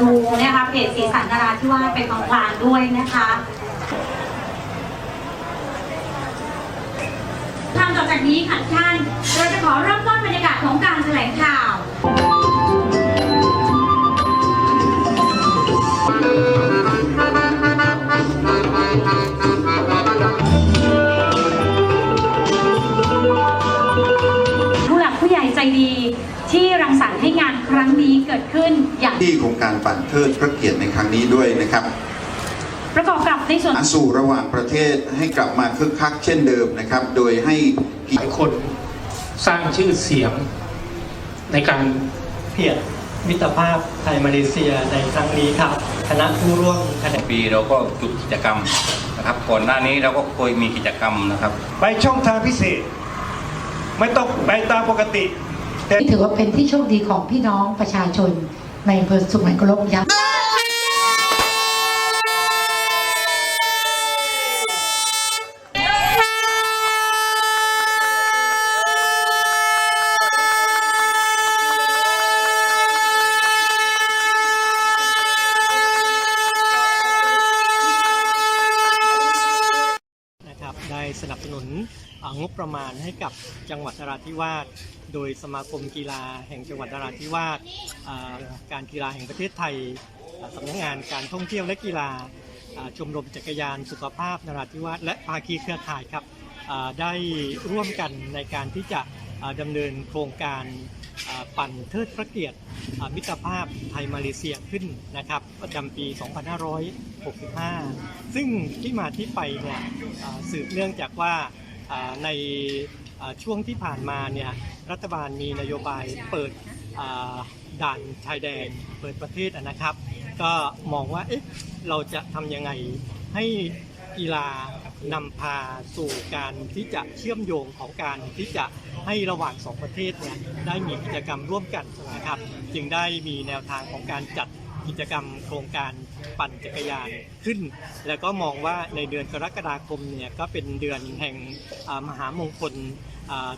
ตสีสันนราธิวาเป็นของกลางด้วยนะคะทางต่อจากนี้ค่ะท่านเราจะขอเริ่มต้นบรรยากาศของการแถลงข่าวผู้หลักผู้ใหญ่ใจดีที่รังสรรค์ให้งานครั้งนี้เกิดขึ้น ที่โครงการปั่นเทิดพระเกียรติในครั้งนี้ด้วยนะครับ ประกอบกับในส่วนอาสู่ระหว่างประเทศให้กลับมาคึกคักเช่นเดิมนะครับ โดยให้หลายคนสร้างชื่อเสียงในการเพียรติมิตรภาพไทยมาเลเซียในครั้งนี้ครับคณะผู้ร่วมแถลงปีเราก็จุดกิจกรรมนะครับก่อนหน้านี้เราก็เคยมีกิจกรรมนะครับ ไปช่องทางพิเศษ ไม่ต้องไปตามปกติ ถือว่าเป็นที่โชคดีของพี่น้องประชาชน ในอำเภอสุไหงโกลกยักษ์นะครับได้สนับสนุน งบประมาณให้กับจังหวัดนราธิวาส โดยสมาคมกีฬาแห่งจังหวัดนราธิวาสการกีฬาแห่งประเทศไทยสำนักงานการท่องเที่ยวและกีฬาชมรมจักรยานสุขภาพนราธิวาสและภาคีเครือข่ายครับได้ร่วมกันในการที่จะอ่าดำเนินโครงการปั่นเทิดพระเกียรติมิตรภาพไทยมาเลเซียขึ้นนะครับประจำปี 2565 ซึ่งที่มาที่ไปเนี่ยสืบเนื่องจากว่า ในช่วงที่ผ่านมาเนี่ยรัฐบาลมีนโยบายเปิดด่านชายแดนเปิดประเทศนะครับ ก็มองว่าเอ๊ะเราจะทำยังไงให้กีฬานำพาสู่การที่จะเชื่อมโยงของการที่จะให้ระหว่างสองประเทศเนี่ยได้มีกิจกรรมร่วมกันนะครับ จึงได้มีแนวทางของการจัด กิจกรรมโครงการปั่นจักรยานขึ้น แล้วก็มองว่าในเดือนกรกฎาคมเนี่ยก็เป็นเดือนแห่งมหามงคล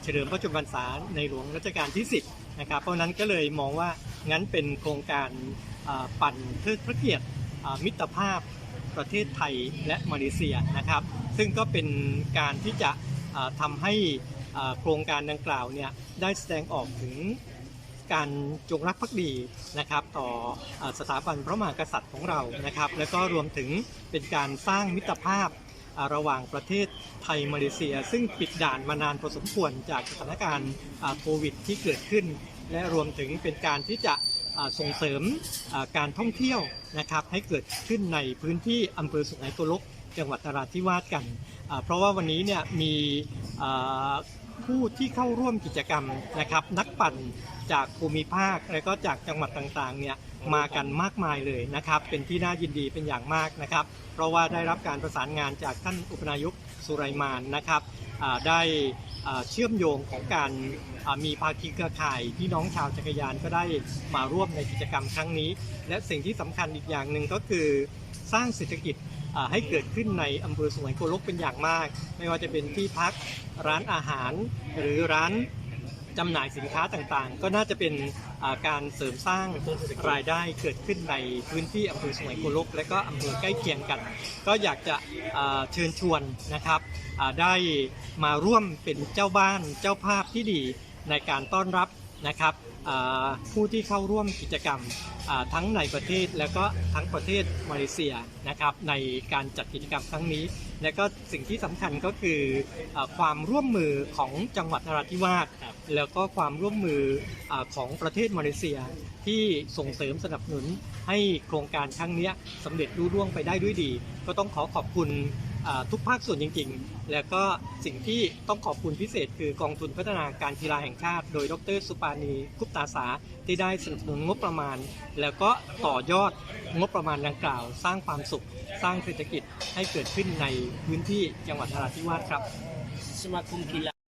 เฉลิมพระชนมพรรษาในหลวงรัชกาลที่ 10 นะครับ เพราะนั้นก็เลยมองว่างั้นเป็นโครงการปั่นเทิดพระเกียรติมิตรภาพประเทศไทยและมาเลเซียนะครับ ซึ่งก็เป็นการที่จะทำให้โครงการดังกล่าวเนี่ยได้แสดงออกถึง การจงรักภักดีนะครับต่อสถาบันพระมหากษัตริย์ของเรานะครับ แล้วก็รวมถึงเป็นการสร้างมิตรภาพระหว่างประเทศไทยมาเลเซีย ซึ่งปิดด่านมานานพอสมควรจากสถานการณ์โควิดที่เกิดขึ้น และรวมถึงเป็นการที่จะส่งเสริมการท่องเที่ยวนะครับให้เกิดขึ้นในพื้นที่อำเภอสุไหงโกลกจังหวัดนราธิวาสกัน เพราะว่าวันนี้เนี่ยมี ผู้ที่เข้าร่วมกิจกรรมนะครับ นักปั่นจากภูมิภาค และก็จากจังหวัดต่างๆเนี่ยมากันมากมายเลยนะครับ เป็นที่น่ายินดีเป็นอย่างมากนะครับ เพราะว่าได้รับการประสานงานจากท่านอุปนายกสุไรมานนะครับได้ เชื่อมโยงของการมีภาคีเครือข่ายพี่น้องชาวจักรยานก็ได้มาร่วมในกิจกรรมครั้งนี้ และสิ่งที่สำคัญอีกอย่างหนึ่งก็คือสร้างเศรษฐกิจให้เกิดขึ้นในอำเภอสุไหงโกลกเป็นอย่างมาก ไม่ว่าจะเป็นที่พักร้านอาหารหรือร้าน จำหน่ายสินค้าต่างๆ ก็น่าจะเป็นการเสริมสร้างรายได้เกิดขึ้นในพื้นที่อำเภอสุไหงโกลก และก็อำเภอใกล้เคียงกัน ก็อยากจะเชิญชวนนะครับได้มาร่วมเป็นเจ้าบ้านเจ้าภาพที่ดีในการต้อนรับนะครับผู้ที่เข้าร่วมกิจกรรมทั้งในประเทศและก็ทั้งประเทศมาเลเซียนะครับในการจัดกิจกรรมครั้งนี้ และก็สิ่งที่สำคัญก็คืออาความร่วมมือของจังหวัดนราธิวาสแล้วก็ความร่วมมืออาของประเทศมาเลเซียที่ส่งเสริมสนับสนุนให้โครงการครั้งเนี้ยสำเร็จรุ่ร่วงไปได้ด้วยดี ก็ต้องขอขอบคุณอ่าทุกภาคส่วนจริง ๆ แล้วก็สิ่งที่ต้องขอบคุณพิเศษ คือกองทุนพัฒนาการกีฬาแห่งชาติ โดยดรสุปานีกุปตาสาที่ได้สนับสนุนงบประมาณ แล้วก็ต่อยอดงบประมาณดังกล่าว สร้างความสุข สร้างเศรษฐกิจให้เกิดขึ้นในพื้นที่จังหวัดนราธิวาสครับ สมาคมกีฬา